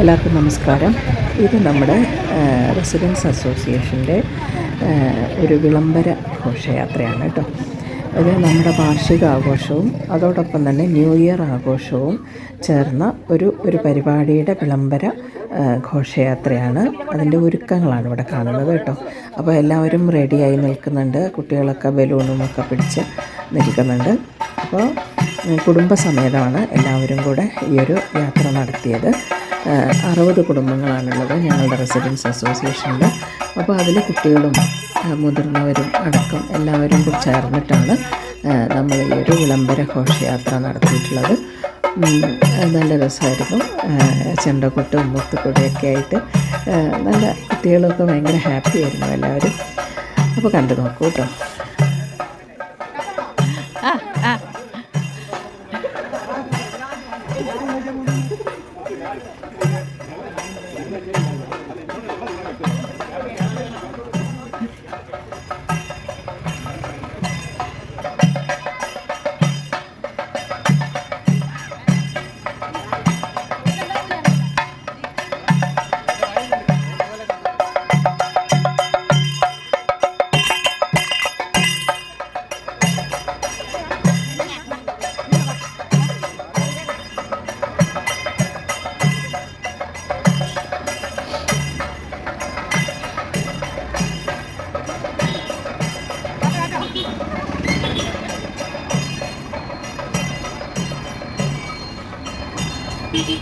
എല്ലാവർക്കും നമസ്കാരം. ഇത് നമ്മുടെ റെസിഡൻസ് അസോസിയേഷന്റെ ഒരു വിളംബര ഘോഷയാത്രയാണ് കേട്ടോ. ഇത് നമ്മുടെ വാർഷിക ആഘോഷവും അതോടൊപ്പം തന്നെ ന്യൂ ഇയർ ആഘോഷവും ചേർന്ന ഒരു ഒരു പരിപാടിയുടെ വിളംബര ഘോഷയാത്രയാണ്. അതിന്റെ ഒരുക്കങ്ങളാണ് ഇവിടെ കാണുന്നത് കേട്ടോ. അപ്പോൾ എല്ലാവരും റെഡിയായി നിൽക്കുന്നുണ്ട്. കുട്ടികളൊക്കെ ബലൂണും ഒക്കെ പിടിച്ച് നിൽക്കുന്നുണ്ട്. അപ്പോൾ കുടുംബസമേതമാണ് എല്ലാവരും കൂടെ ഈ ഒരു യാത്ര നടത്തിയത്. അറുപത് കുടുംബങ്ങളാണുള്ളത്. ഞങ്ങളുടെ റെസിഡൻസ് അസോസിയേഷനിൽ അപ്പോൾ അതിൽ കുട്ടികളും മുതിർന്നവരും അടക്കം എല്ലാവരും കൂടി ചേർന്നിട്ടാണ് നമ്മൾ ഈ ഒരു വിളംബര ഘോഷയാത്ര നടത്തിയിട്ടുള്ളത്. നല്ല രസമായിരുന്നു. ചെണ്ടക്കൊട്ടും മുത്തുക്കൊടിയൊക്കെ ആയിട്ട് നല്ല കുട്ടികളൊക്കെ ഭയങ്കര ഹാപ്പി ആയിരുന്നു എല്ലാവരും. അപ്പോൾ കണ്ടു നോക്കൂ കേട്ടോ ഇവിടെ